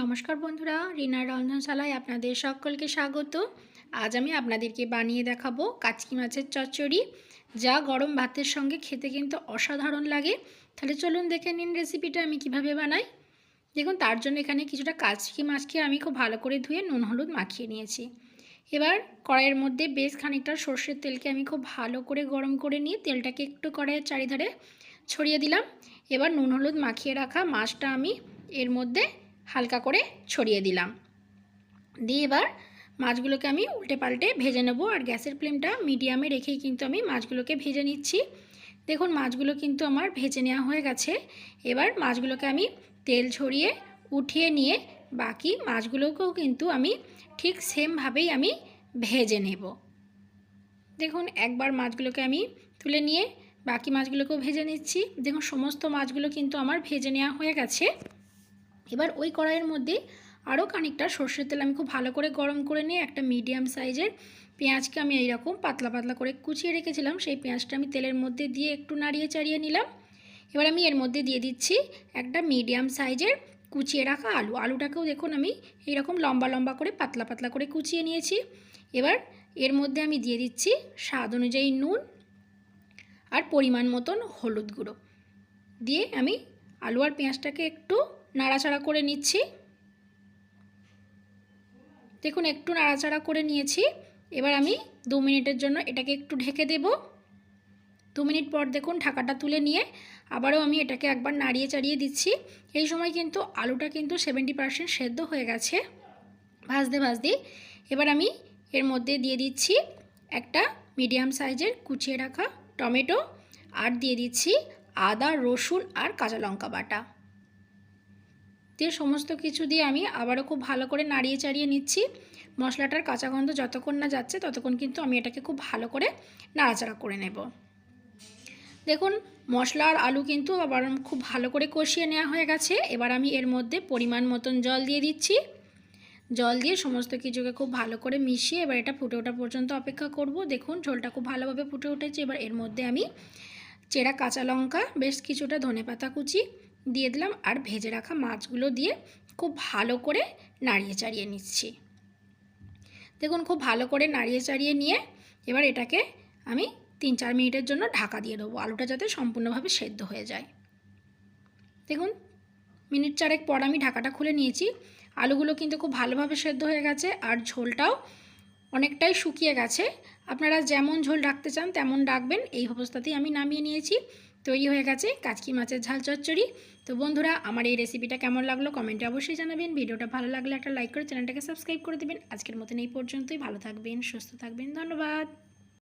নমস্কার বন্ধুরা রিনার রন্ধনশালায় আপনাদের সকলকে স্বাগত। আজ আমি আপনাদেরকে বানিয়ে দেখাবো কাচকি মাছের চচ্চড়ি, যা গরম ভাতের সঙ্গে খেতে কিন্তু অসাধারণ লাগে। তাহলে চলুন দেখে নিন রেসিপিটা আমি কীভাবে বানাই। দেখুন, তার জন্য এখানে কিছুটা কাচকি মাছকে আমি খুব ভালো করে ধুয়ে নুন, হলুদ মাখিয়ে নিয়েছি। এবার কড়াইয়ের মধ্যে বেশ খানিকটা সর্ষের তেলকে আমি খুব ভালো করে গরম করে নিয়ে তেলটাকে একটু কড়াইয়ের চারিধারে ছড়িয়ে দিলাম। এবার নুন, হলুদ মাখিয়ে রাখা মাছটা আমি এর মধ্যে হালকা করে ছড়িয়ে দিলাম। দিয়ে এবার মাছগুলোকে আমি উল্টে পাল্টে ভেজে নেব। আর গ্যাসের ফ্লেমটা মিডিয়ামে রেখেই কিন্তু আমি মাছগুলোকে ভেজে নিচ্ছি। দেখুন, মাছগুলো কিন্তু আমার ভেজে নেওয়া হয়ে গেছে। এবার মাছগুলোকে আমি তেল ছড়িয়ে উঠিয়ে নিয়ে বাকি মাছগুলোকেও কিন্তু আমি ঠিক সেমভাবেই আমি ভেজে নেব। দেখুন, একবার মাছগুলোকে আমি তুলে নিয়ে বাকি মাছগুলোকেও ভেজে নিচ্ছি। দেখুন, সমস্ত মাছগুলো কিন্তু আমার ভেজে নেওয়া হয়ে গেছে। এবার ওই কড়াইয়ের মধ্যে আরও খানিকটা সর্ষের তেল আমি খুব ভালো করে গরম করে নিয়ে একটা মিডিয়াম সাইজের পেঁয়াজকে আমি এইরকম পাতলা পাতলা করে কুচিয়ে রেখেছিলাম। সেই পেঁয়াজটা আমি তেলের মধ্যে দিয়ে একটু নাড়িয়ে চাড়িয়ে নিলাম। এবার আমি এর মধ্যে দিয়ে দিচ্ছি একটা মিডিয়াম সাইজের কুচিয়ে রাখা আলু। আলুটাকেও দেখুন আমি এইরকম লম্বা লম্বা করে পাতলা পাতলা করে কুচিয়ে নিয়েছি। এবার এর মধ্যে আমি দিয়ে দিচ্ছি স্বাদ অনুযায়ী নুন আর পরিমাণ মতন হলুদ গুঁড়ো। দিয়ে আমি আলু আর পেঁয়াজটাকে একটু নাড়াচাড়া করে নিচ্ছি। দেখুন, একটু নাড়াচাড়া করে নিয়েছি। এবার আমি দু মিনিটের জন্য এটাকে একটু ঢেকে দেব। দু মিনিট পর দেখুন, ঢাকাটা তুলে নিয়ে আবারও আমি এটাকে একবার নাড়িয়ে চাড়িয়ে দিচ্ছি। এই সময় কিন্তু আলুটা কিন্তু সেভেন্টি পারসেন্ট সেদ্ধ হয়ে গেছে। ভাজতে ভাজতে এবার আমি এর মধ্যে দিয়ে দিচ্ছি একটা মিডিয়াম সাইজের কুচিয়ে রাখা টমেটো। আর দিয়ে দিচ্ছি আদা, রসুন আর কাঁচা লঙ্কা বাটা। দিয়ে সমস্ত কিছু দিয়ে আমি আবারও খুব ভালো করে নাড়িয়ে চাড়িয়ে নিচ্ছি। মশলাটার কাঁচা গন্ধ যতক্ষণ না যাচ্ছে ততক্ষণ কিন্তু আমি এটাকে খুব ভালো করে নাড়াচাড়া করে নেব। দেখুন, মশলা আর আলু কিন্তু আবার খুব ভালো করে কষিয়ে নেওয়া হয়ে গেছে। এবার আমি এর মধ্যে পরিমাণ মতন জল দিয়ে দিচ্ছি। জল দিয়ে সমস্ত কিছুকে খুব ভালো করে মিশিয়ে এবার এটা ফুটে ওঠা পর্যন্ত অপেক্ষা করব। দেখুন, ঝোলটা খুব ভালোভাবে ফুটে উঠেছে। এবার এর মধ্যে আমি চেরা কাঁচা লঙ্কা, বেশ কিছুটা ধনে পাতা কুচি দিয়ে দিলাম আর ভেজে রাখা মাছগুলো দিয়ে খুব ভালো করে নাড়িয়ে চাড়িয়ে নিচ্ছি। দেখুন খুব ভালো করে নাড়িয়ে চাড়িয়ে নিয়ে এবার এটাকে আমি তিন চার মিনিটের জন্য ঢাকা দিয়ে দেবো, আলুটা যাতে সম্পূর্ণভাবে সেদ্ধ হয়ে যায়। দেখুন মিনিট চারেক পর আমি ঢাকাটা খুলে নিয়েছি, আলুগুলো কিন্তু খুব ভালোভাবে সেদ্ধ হয়ে গেছে আর ঝোলটাও অনেকটাই শুকিয়ে গেছে। আপনারা যেমন ঝোল রাখতে চান তেমন রাখবেন, এই অবস্থাতেই আমি নামিয়ে নিয়েছি। তৈরি হয়ে গেছে কাচকি মাছের ঝাল চচ্চড়ি। তো বন্ধুরা, আমার এই রেসিপিটা কেমন লাগল কমেন্টে অবশ্যই জানাবেন। ভিডিওটা ভালো লাগলে একটা লাইক করে চ্যানেলটাকে সাবস্ক্রাইব করে দেবেন। আজকের মতন এই পর্যন্তই। ভালো থাকবেন, সুস্থ থাকবেন। ধন্যবাদ।